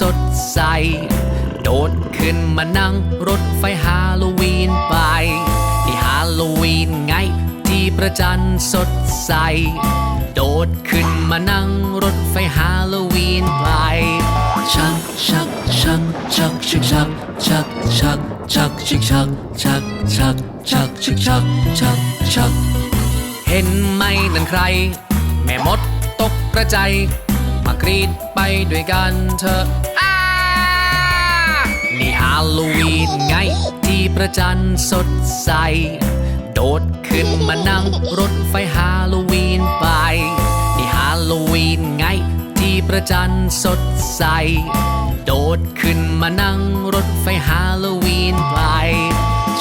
สดใส โดดขึ้นมานั่งรถไฟฮาโลวีนไปนี่ฮาโลวีนไง ที่ประจันสดใส โดดขึ้นมานั่งรถไฟฮาโลวีนไป ชักชักชักชักชักชักชักชักชักชักชักชักชักชักชักชักชักชักเห็นไหมนั่นใคร แม่มดตกกระใจาย มากรีดไปด้วยกันเถอะอ้านี่ฮาโลวีนไงที่ประจันสดใส โดดขึ้นมานั่งรถไฟฮาโลวีนไป นี่ฮาโลวีนไงที่ประจันสดใส โดดขึ้นมานั่งรถไฟฮาโลวีนไป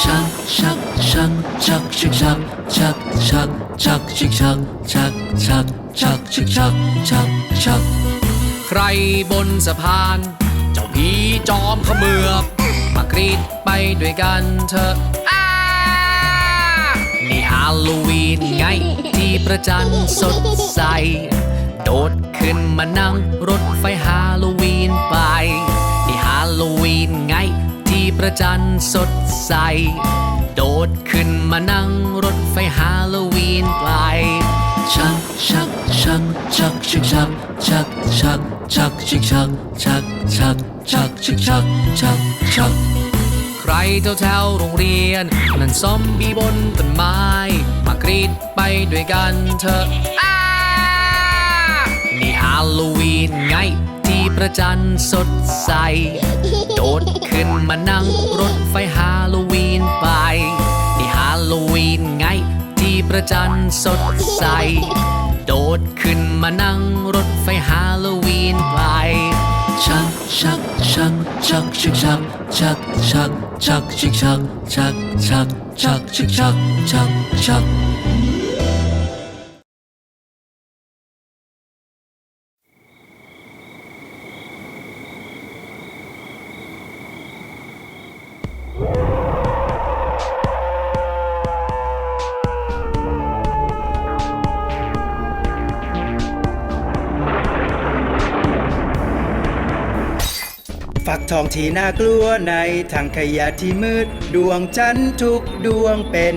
ชักชักชักชักชิกชักชักชักชักชิกชักชักชักชักชิกชักชักชักใครบนสะพาน เจ้าผีจอมขมือบมากรีดไปด้วยกันเถอะนี่ฮาโลวีนไงที่ประจันสดใส โดดขึ้นมานั่งรถไฟฮาโลวีนไปนี่ฮาโลวีน ประจันสดใส โดดขึ้นมานั่งรถไฟฮาโลวีนไปชักชักชักชักชักชักชักชักชักชักชักชักชักชักชักชักชักชักใครแถวแถวโรงเรียนนั่นซอมบี้บนต้นไม้ มากรีดไปด้วยกันเถอะนี่ฮาโลวีนไง ที่ประจันสดใส โดดขึ้นมานั่งรถไฟฮาโลวีนไปนี่ฮาโลวีนไง ที่ประจันสดใส โดดขึ้นมานั่งรถไฟฮาโลวีนไป ชักชักชักชักชักชักชักชักชักชักชักชักชักชักชักชักชัก ทองที่น่ากลัวในถังขยะที่มืด ดวงจันทร์ทุกดวงเป็น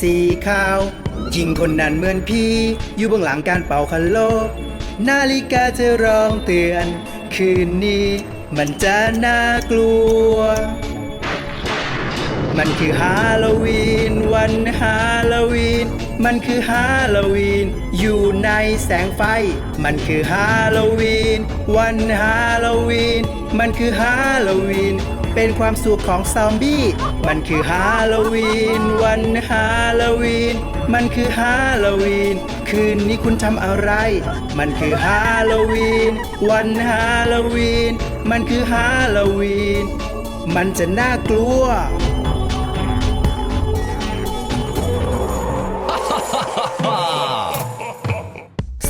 สีขาวหญิงคนนั้นเหมือนพี่ อยู่เบื้องหลังการเป่าคันโลก นาฬิกาจะร้องเตือน คืนนี้มันจะน่ากลัว มันคือฮาโลวีน วันฮาโลวีน มันคือฮาโลวีน อยู่ในแสงไฟ มันคือฮาโลวีน วันฮาโลวีน มันคือฮาโลวีน เป็นความสุขของซอมบี้ มันคือฮาโลวีน วันฮาโลวีน มันคือฮาโลวีน คืนนี้คุณทำอะไร มันคือฮาโลวีน วันฮาโลวีน มันคือฮาโลวีน มันจะน่ากลัว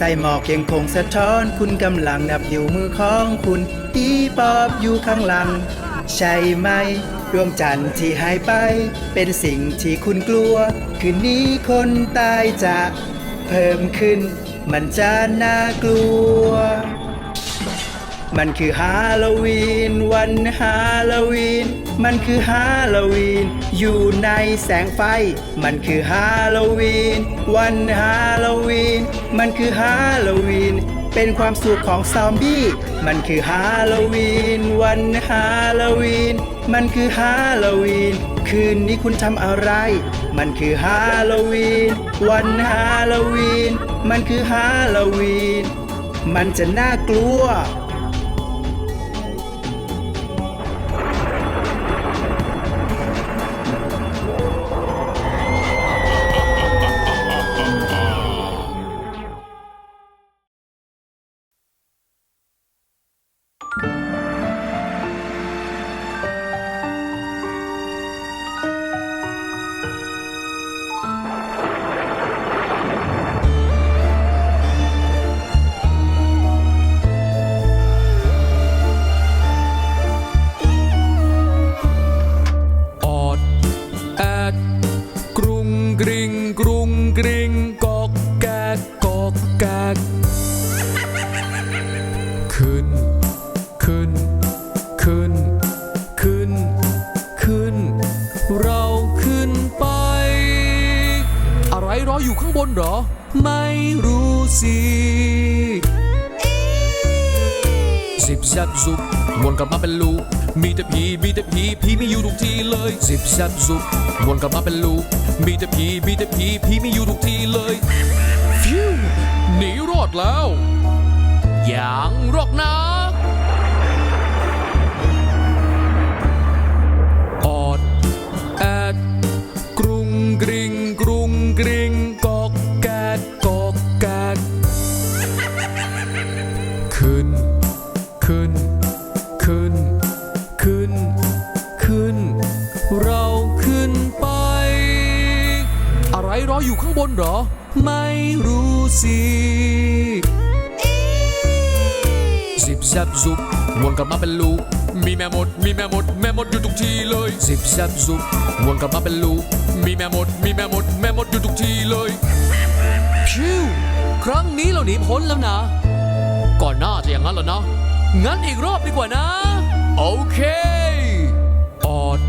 ส่หมอกยังคงสะท้อน คุณกำลังนับนิ้วมือของคุณตีปอบอยู่ข้างหลัง ใช่ไหม ดวงจันทร์ที่หายไป เป็นสิ่งที่คุณกลัว คืนนี้คนตายจะเพิ่มขึ้น มันจะน่ากลัว มันคือฮาโลวีน วันฮาโลวีน มันคือฮาโลวีน อยู่ในแสงไฟ มันคือฮาโลวีน วันฮาโลวีน มันคือฮาโลวีน เป็นความสุขของซอมบี้ มันคือฮาโลวีน วันฮาโลวีน มันคือฮาโลวีน คืนนี้คุณทำอะไร มันคือฮาโลวีน วันฮาโลวีน มันคือฮาโลวีน มันจะน่ากลัว วนกลับมาเป็นลูก มีแต่ผีมีแต่ผีผีไม่อยู่ทุกทีเลยสิบแซบซุบวนกลับมาเป็นลูก มีแต่ผีมีแต่ผีผีไม่อยู่ทุกทีเลยฟิวหนีรอดแล้วอย่างรอกนะ หรอ ไม่รู้สิสิบแซบซุบวนกลับมาเป็นลูก มีแม่มด มีแม่มด แม่มดอยู่ทุกทีเลยสิบแซบซุบวนกลับมาเป็นลูก มีแม่มด มีแม่มด แม่มดอยู่ทุกทีเลยพิวครั้งนี้เราหนีพ้นแล้วนะ ก่อนหน้าจะอย่างนั้นเหรอนะ งั้นอีกรอบดีกว่านะ โอเค ออด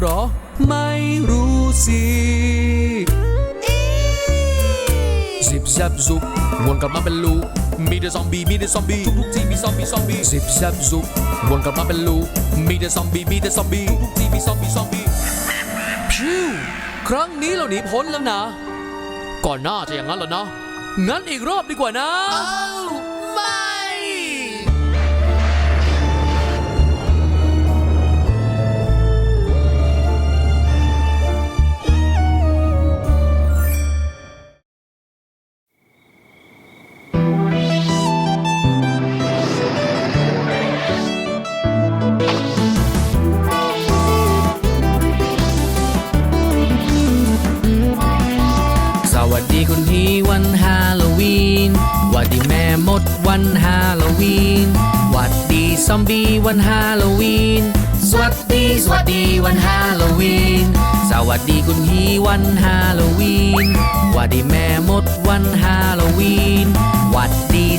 หรอ ไม่รู้สิสิบแซบซุบวนกลับมาเป็นลูกมีแต่ซอมบี้มีแต่ซอมบี้ทุกๆทีมีซอมบี้ซอมบี้สิบแซบซุบวนกลับมาเป็นลูกมีแต่ซอมบี้มีแต่ซอมบี้ทุกๆทีมีซอมบี้ซอมบี้พิวครั้งนี้เราหนีพ้นแล้วนะ ก่อนหน้าจะอย่างนั้นเหรอนะงั้นอีกรอบดีกว่านะ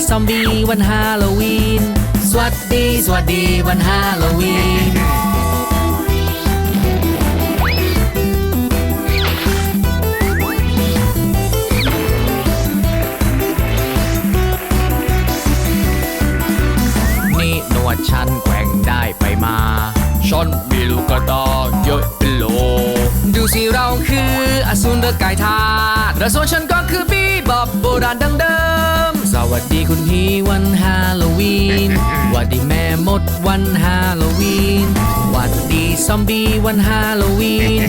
ซอมบี้วันฮาโลวีน สวัสดี สวัสดีวันฮาโลวีน นี่หนวดฉันแกว่งได้ไปมา ฉันมีลูกกระตาเยอะเป็นโล ดูสิเราคืออสูรเดอะกายทาสและส่วนฉันก็คือบีบอบโบราณดังเดิม วัสดีคุณพี่วันฮาโลวีนหวัดดีแม่มดวันฮาโลวีนหวัดดีซอมบี้วันฮาโลวีน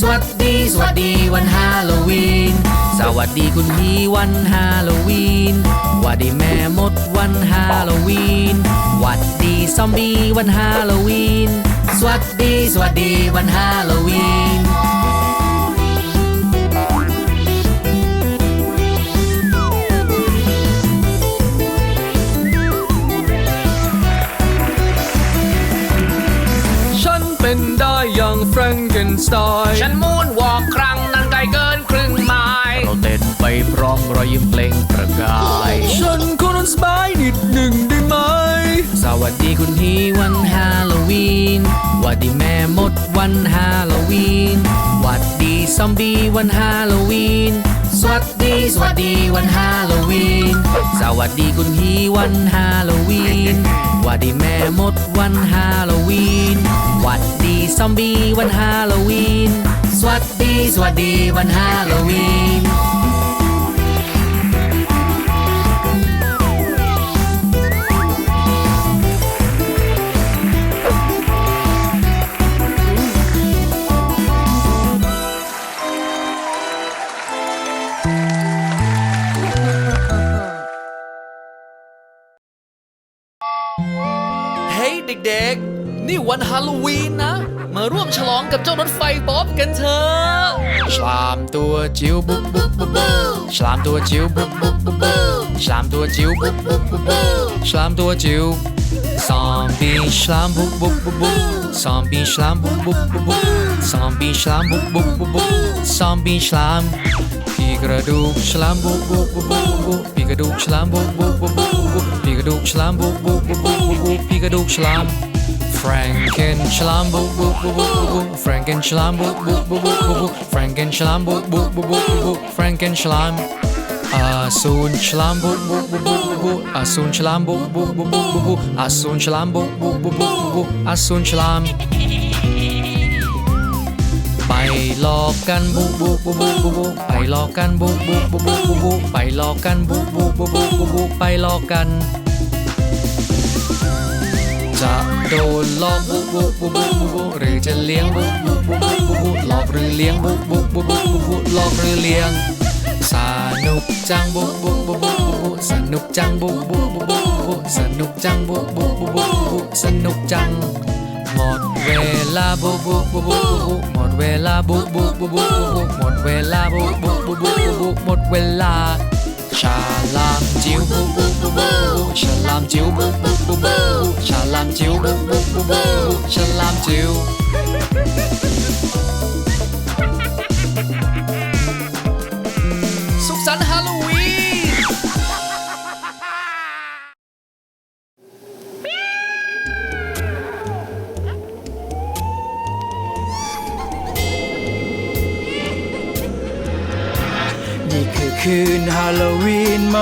สวัสดี สวัสดีวันฮาโลวีน สวัสดีคุณพี่วันฮาโลวีนหวัดดีแม่มดวันฮาโลวีนหวัดดีซอมบี้วันฮาโลวีน สวัสดี สวัสดีวันฮาโลวีน อย่างแฟรงเกนสไตน์ฉันมูนวอล์กครั้งนั้นไกลเกินครึ่งไมล์เราเต้นไปพร้อมรอยยิ้มเปล่งประกาย ฉันขอนอนสบายนิดหนึ่งได้ไหม สวัสดีคุณพี่วันฮาโลวีนหวัดดีแม่มดวันฮาโลวีนหวัดดีซอมบี้วันฮาโลวีน สวัสดีสวัสดีวันฮาโลวีน สวัสดีคุณพี่วันฮาโลวีนหวัดดีแม่มดวันฮาโลวีนหวัดดีซอมบี้วันฮาโลวีน สวัสดีสวัสดีวันฮาโลวีน วันฮาโลวีนนะ มาร่วมฉลองกับเจ้ารถไฟบ๊อบกันเถอะฉลามตัวจิ๋วบุ๊บบุ๊บบุ๊บุฉลามตัวจิ๋วบุ๊บบุ๊บบุ๊บุฉลามตัวจิ๋วบุ๊บบุ๊บบุ๊บุฉลามตัวจิ๋วซอมบี้ฉลามบุ๊บบุ๊บบุ๊บซอมบี้ฉลามบุ๊บบุ๊บบุ๊บซอมบี้ฉลามบุ๊บบุ๊บบุ๊บซอมบี้ฉลามพีกระดูกฉลามบุ๊บบุ๊บบุบบุปีกระดูกฉลามบุ๊บบุ๊บบุบบุปีกระดูกฉลามบุ๊บบุ๊บบุบบุปีกระดูกฉลาม บุบบุบบุบบุบบุบอาสูรฉลามบุบบุบบุบบุบบุบอาสูรฉลามบุบบุบบุบบุบบุบอาสูรฉลามไปหลอกกันบุบุบุบุบุบุไปหลอกกันบุบุบุบุบุบุไปหลอกกันบุบุบุบุบุบุไปหลอกกันจะ โดนหลอกบุบุบุบุบุบุหรือจะเลี้ยงบุบุบุบุบุบุหลอกหรือเลี้ยงบุบุบุบุบุบุหลอกหรือเลี้ยงสนุกจังบุบุบุบุบุบุสนุกจังบุบุบุบุบุสนุกจังบุบุบุบุบุสนุกจังหมดเวลาบุบุบุบุบุหมดเวลาบุบุบุบุบุหมดเวลาบุบุบุบุบุหมดเวลา ฉลามจิ๋วบุบุบุบุฉลามจิ๋วบุบุบุบุฉลาม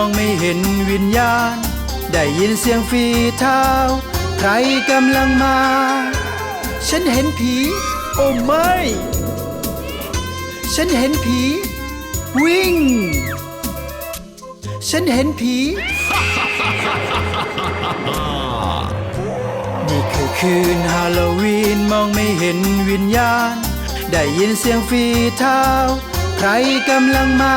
องไม่เห็นวิญญาณ ได้ยินเสียงฝีเท้า ใครกำลังมา ฉันเห็นผี โอ้ไม่ ฉันเห็นผี วิ่ง ฉันเห็นผี นี่คือคืนฮาโลวีนมองไม่เห็นวิญญาณ ได้ยินเสียงฝีเท้า ใครกำลังมา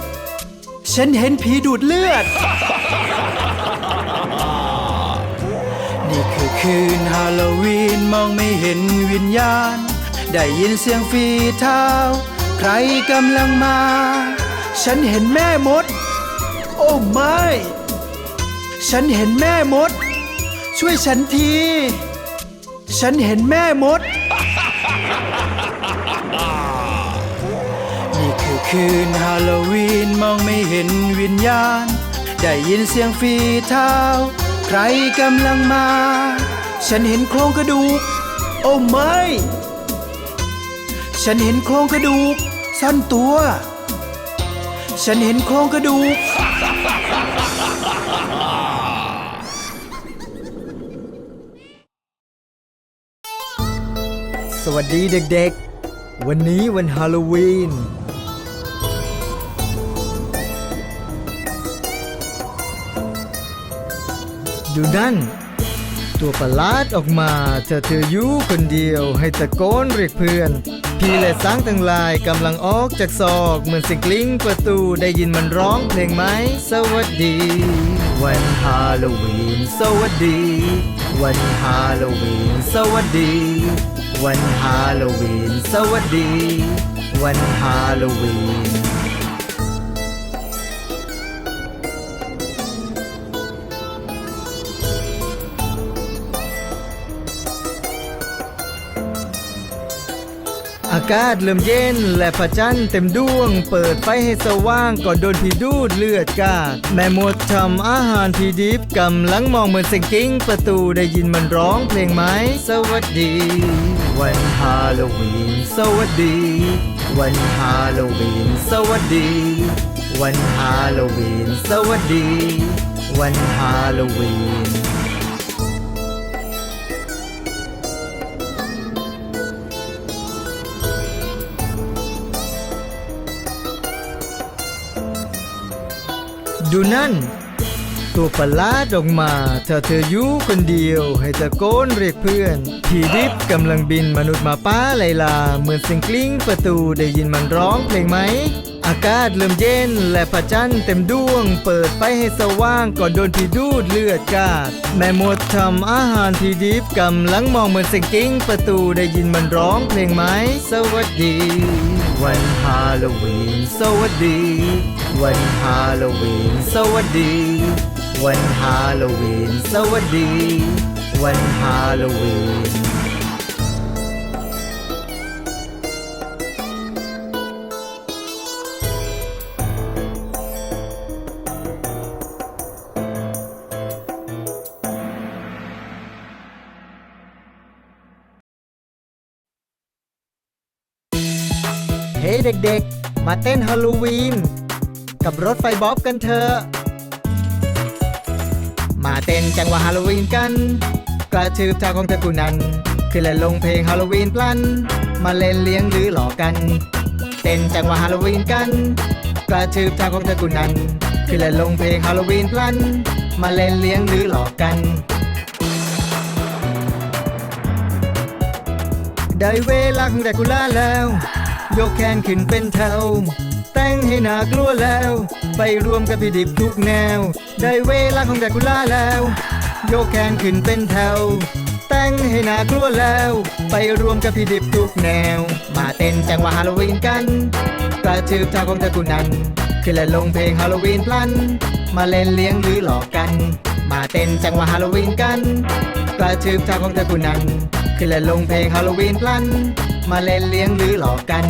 ฉันเห็นผีดูดเลือด นี่คือคืนฮาโลวีนมองไม่เห็นวิญญาณ ได้ยินเสียงฝีเท้า ใครกำลังมา ฉันเห็นแม่มด โอ้ไม่ ฉันเห็นแม่มด ช่วยฉันที ฉันเห็นแม่มด คืนฮาโลวีนมองไม่เห็นวิญญาณ ได้ยินเสียงฝีเท้า ใครกำลังมา ฉันเห็นโครงกระดูก โอ้ไม่ ฉันเห็นโครงกระดูกซ่อนตัว ฉันเห็นโครงกระดูก สวัสดีเด็กๆ วันนี้วันฮาโลวีน ดูนั่น ตัวประหลาดออกมาเธอเธออยู่คนเดียวให้ตะโกนเรียกเพื่อน พี่และสางทั้งลายกำลังออกจากซอก เหมือนสิงกลิ้งประตูได้ยินมันร้องเพลงไหม สวัสดี วันฮาโลวีนสวัสดี วันฮาโลวีนสวัสดี วันฮาโลวีนสวัสดี วันฮาโลวีน อากาศเริ่มเย็นและพระจันทร์เต็มดวง เปิดไฟให้สว่างก่อนโดนผีดูดเลือดกาดแม่มดทำอาหารผีดิบกำลังมองเหมือนเสียงกิ้ง ประตูได้ยินมันร้องเพลงไหมสวัสดี วันฮาโลวีนสวัสดี วันฮาโลวีนสวัสดี วันฮาโลวีนสวัสดี วันฮาโลวีน ดูนั่น ตัวประหลาดออกมาถ้าเธออยู่คนเดียวให้ตะโกนเรียกเพื่อน ทีดิบกำลังบินมนุษย์มาป้าไลลา เหมือนสิงกลิ้งประตูได้ยินมันร้องเพลงไหม อากาศเริ่มเย็นและพระจันทร์เต็มดวง เปิดไฟให้สว่างก่อนโดนพี่ดูดเลือดกาด แม่มดทำอาหารพี่ดิบกำลังมองเหมือนเสียงกิ้ง ประตูได้ยินมันร้องเพลงไหมสวัสดี วันฮาโลวีนสวัสดี วันฮาโลวีนสวัสดี วันฮาโลวีนสวัสดี วันฮาโลวีน เฮ้เด็กๆ มาเต้นฮาโลวีน กับรถไฟบ๊อบกันเถอะ มาเต้นจังหวะฮาโลวีนกัน กระชืบเท้าของเธอกูนั้นขึ้นและลงเพลงฮาโลวีนพลัน มาเล่นเลี้ยงหรือหลอกกัน เต้นจังหวะฮาโลวีนกัน กระชืบเท้าของเธอกูนั้นขึ้นและลงเพลงฮาโลวีนพลัน มาเล่นเลี้ยงหรือหลอกกันได้เวลาของแดกูล่าแล้ว ยกแขนขึ้นเป็นแถว แต่งให้นากลัวแล้ว ไปรวมกับพี่ดิบทุกแนว ได้เวลาของแดกูล่าแล้วยกแขนขึ้นเป็นแถว แต่งให้นากลัวแล้ว ไปรวมกับพี่ดิบทุกแนว มาเต้นจังหวะฮาโลวีนกัน กระชืบเท้าของเธอกูนั้นขึ้นและลงเพลงฮาโลวีนพลัน มาเล่นเลี้ยงหรือหลอกกัน มาเต้นจังหวะฮาโลวีนกัน กระชืบเท้าของเธอกูนั้นขึ้นและลงเพลงฮาโลวีนพลัน มาเล่นเลี้ยงหรือหลอกกัน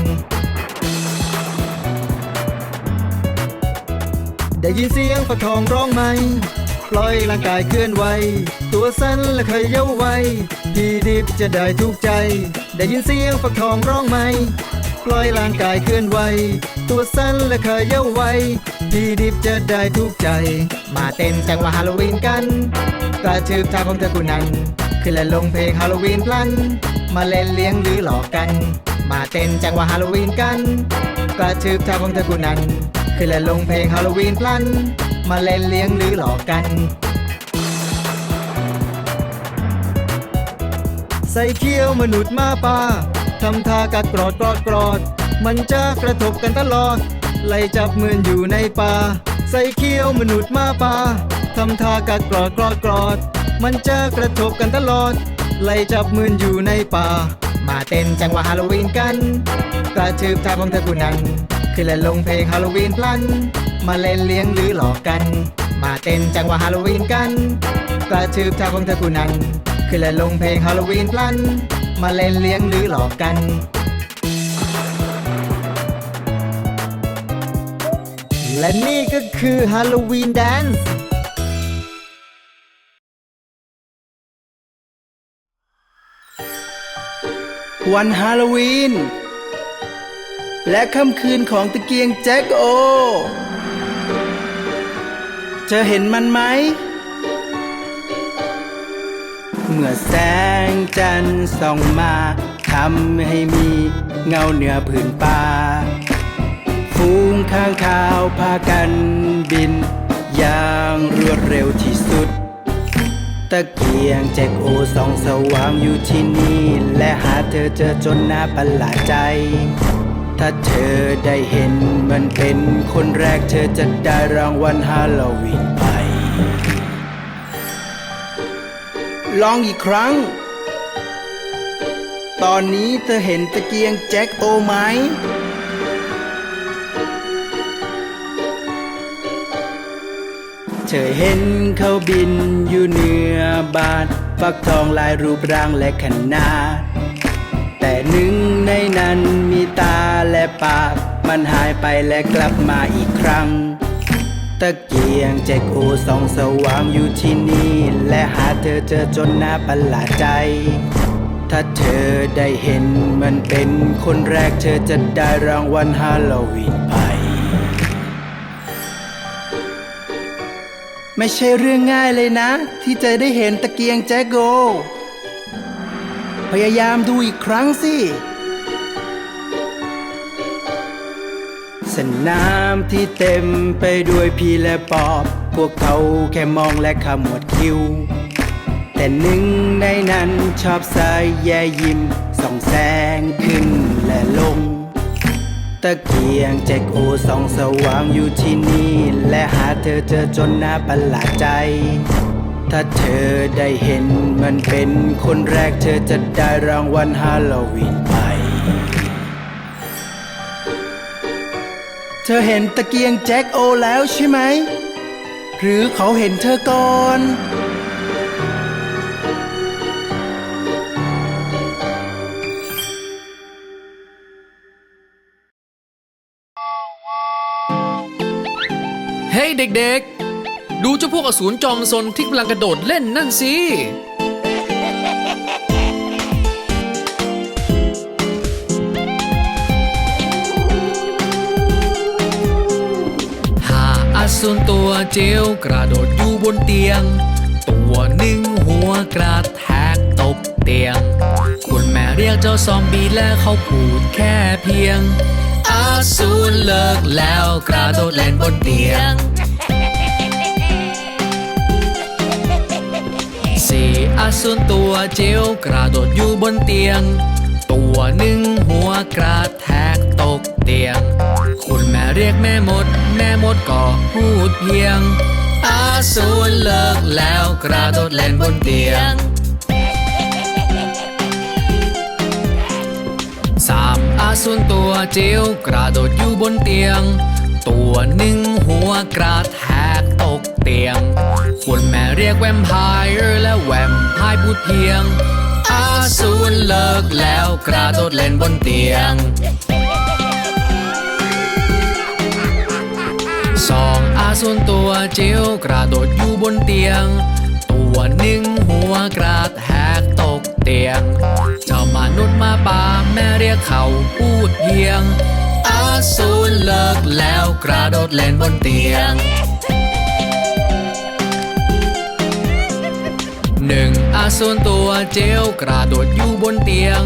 ได้ยินเสียงฝักทองร้องไหมปล่อยร่างกายเคลื่อนไหว ตัวสั่นและเคยเย้าไวพี่ดิบจะได้ทุกใจ ได้ยินเสียงฝักทองร้องไหมปล่อยร่างกายเคลื่อนไหว ตัวสั่นและเคยเย้าไวพี่ดิบจะได้ทุกใจ มาเต้นจังหวะฮาโลวีนกัน กระชืบเท้าของเธอกูนั้น ขึ้นและลงเพลงฮาโลวีนพลัน มาเล่นเลี้ยงหรือหลอกกัน มาเต้นจังหวะฮาโลวีนกัน กระชืบเท้าของเธอกูนั้นขึ้นและลงเพลงฮาโลวีนพลัน มาเล่นเลี้ยงหรือหลอกกัน ใส่เขี้ยวมนุษย์มาป่าทำท่ากัดกรอดกรอดกรอด มันจะกระทบกันตลอด ไล่จับมือนอยู่ในป่า ใส่เขี้ยวมนุษย์มาป่าทำท่ากัดกรอดกรอดกรอด มันจะกระทบกันตลอด ไล่จับมืออยู่ในป่า มาเต้นจังหวะฮาโลวีนกัน กระชืบทาของเธอกูนั้น ขึ้นและลงเพลงฮาโลวีนพลัน มาเล่นเลี้ยงหรือหลอกกัน มาเต้นจังหวะฮาโลวีนกัน กระชืบทาของเธอกูนั้น ขึ้นและลงเพลงฮาโลวีนพลัน มาเล่นเลี้ยงหรือหลอกกันและนี่ก็คือฮาโลวีนแดนซ์ วันฮาโลวีน และค่ำคืนของตะเกียงแจ็คโอ เธอเห็นมันไหม เมื่อแสงจันทร์ส่องมาทำให้มีเงาเหนือผืนป่าฟูงข้างข่าวพากันบิน อย่างรวดเร็วที่สุด ตะเกียงแจ็คโอสองสว่างอยู่ที่นี่ และหาเธอเจอจนน่าประหลาดใจ ถ้าเธอได้เห็นมันเป็นคนแรกเธอจะได้รางวัลฮาโลวีนไป ลองอีกครั้ง ตอนนี้เธอเห็นตะเกียงแจ็คโอไหม เธอเห็นเขาบินอยู่เหนือบานฟักทองลายรูปร่างและขนาด แต่หนึ่งในนั้นมีตาและปาก มันหายไปและกลับมาอีกครั้ง ตะเกียงแจ็คโอสองสว่างอยู่ที่นี่ และหาเธอเจอจนน่าประหลาดใจ ถ้าเธอได้เห็นมันเป็นคนแรกเธอจะได้รางวัลฮาโลวีนไป ไม่ใช่เรื่องง่ายเลยนะ ที่จะได้เห็นตะเกียงแจ็คโก พยายามดูอีกครั้งสิ สนามที่เต็มไปด้วยพี่และปอบ พวกเขาแค่มองและขมวดคิ้ว แต่หนึ่งในนั้นชอบสายแย่ยิ้มส่องแสงขึ้นและลง ตะเกียงแจกโอส่องสว่างอยู่ที่นี่ และหาเธอเจอจนน่าประหลาดใจ ถ้าเธอได้เห็นมันเป็นคนแรกเธอจะได้รางวัลฮาโลวีนไป เธอเห็นตะเกียงแจ็คโอแล้วใช่ไหม หรือเขาเห็นเธอก่อน เฮ้ยเด็กๆ ดูเจ้าพวกอสูรจอมซนที่กำลังกระโดดเล่นนั่นสิหาอสูรตัวเจียวกระโดดอยู่บนเตียง ตัวหนึ่งหัวกระแทกตกเตียง คุณแม่เรียกเจ้าซอมบี้และเขาพูดแค่เพียง อาสูรเลิกแล้วกระโดดเล่นบนเตียง สี่อสูรตัวเจียวกระโดดอยู่บนเตียง ตัวหนึ่งหัวกระแทกตกเตียง คุณแม่เรียกแม่มด แม่มดก็พูดเพียง อาสูรเลิกแล้วกระโดดเล่นบนเตียงามอาสูรตัวเจียวกระโดดอยู่บนเตียง ตัวหนึ่งหัวกระแทกตกเตียง คุณแม่เรียกแวมไพร์และแวมไพร์พูดเพียง อาสูรเลิกแล้วกระโดดเล่นบนเตียงสองอาสูรตัวเจียวกระโดดอยู่บนเตียง ตัวหนึ่งหัวกระ ตกเตียง เจ้ามนุษย์มาป่าแม่เรียกเขาพูดเพียง อาสูรเลิกแล้วกระโดดเล่นบนเตียงหนึ่งอาสูรตัวเจียวกระโดดอยู่บนเตียง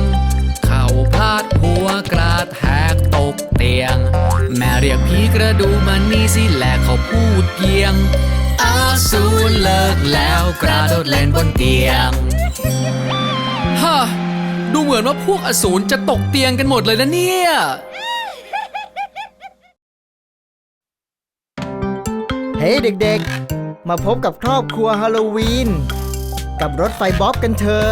เขาพลาดหัวกระแทกตกเตียง แม่เรียกผีกระดูมานี่สิแหละเขาพูดเพียง อาสูรเลิกแล้วกระโดดเล่นบนเตียง ฮะดูเหมือนว่าพวกอสูรจะตกเตียงกันหมดเลยนะเนี่ย เฮ้ยเด็กๆ มาพบกับครอบครัวฮาโลวีน กับรถไฟบ๊อบกันเถอะ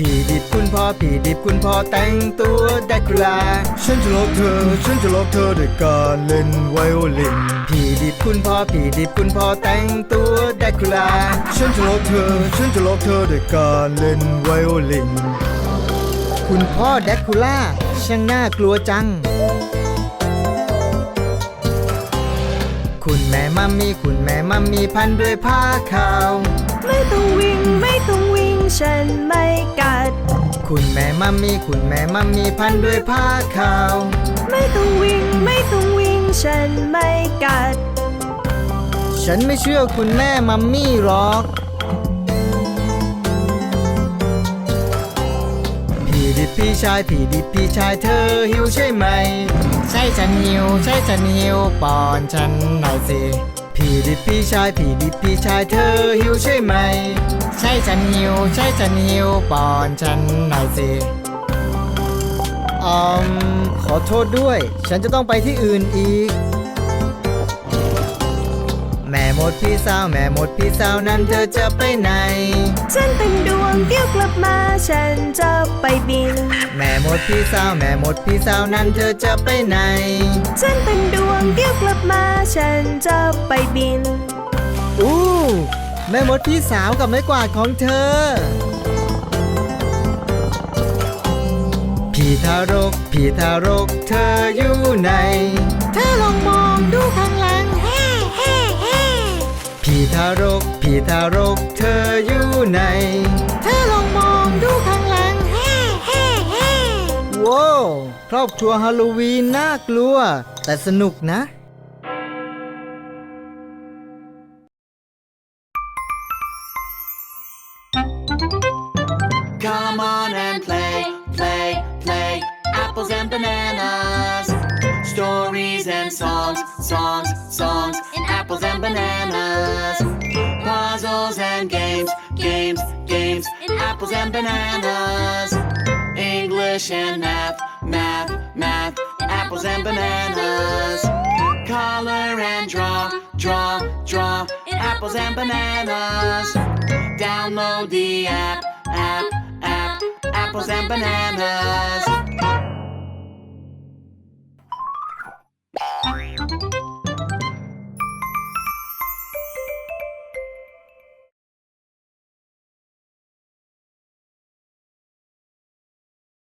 ผีดิบคุณพ่อผีดิบคุณพ่อแต่งตัวแดกคลาฉันจะหลอกเธอ ฉันจะหลอกเธอด้วยการเล่นไวโอลินผีดิบคุณพ่อผีดิบคุณพ่อแต่งตัวแดกคลาฉันจะหลอกเธอ ฉันจะหลอกเธอด้วยการเล่นไวโอลินคุณพ่อแดกคูล่าช่างน่ากลัวจัง คุณแม่มัมมี่คุณแม่มัมมี่พันด้วยผ้าขาว ไม่ต้องวิ่งไม่ต้องวิ่งฉันไม่กัด คุณแม่มัมมี่คุณแม่มัมมี่พันด้วยผ้าขาว ไม่ต้องวิ่งไม่ต้องวิ่งฉันไม่กัด ฉันไม่เชื่อคุณแม่มัมมี่หรอก พี่ดิบพี่ชายพี่ดิบพี่ชายเธอหิวใช่ไหม ใช่ฉันหิวใช่ฉันหิวป้อนฉันหน่อยสิพี่ดิบพี่ชายพี่ดิบพี่ชายเธอหิวใช่ไหม ใช่ฉันหิวใช่ฉันหิวป้อนฉันหน่อยสิอืมขอโทษด้วย ฉันจะต้องไปที่อื่นอีกแม่หมดพี่สาวแม่หมดพี่สาวนั้นเธอจะไปไหน ฉันเป็นดวงเดียวกลับมาฉันจะไปบิน แม่หมดพี่สาวแม่หมดพี่สาวนั้นเธอจะไปไหน ฉันเป็นดวงเดียวกลับมาฉันจะไปบิน อู้แม่หมดพี่สาวกับไม้กวาดของเธอ พี่ทารก พี่ทารก เธออยู่ไหน เธอลองมองดูข้างหลังแฮ่แฮ่แฮ่ พี่ทารก พี่ทารก เธออยู่ไหน เธอลองมองดูข้างหลังแฮ่แฮ่แฮ่ว้าวครอบครัวฮาโลวีนน่ากลัว แต่สนุกนะ Come on and play, play, play. Apples and bananas. Story and songs, songs, songs, in apples and bananas. Puzzles and games, games, games, in apples and bananas. English and math, math, math, apples and bananas. Color and draw, draw, draw, apples and bananas. Download the app, app, app, apples and bananas.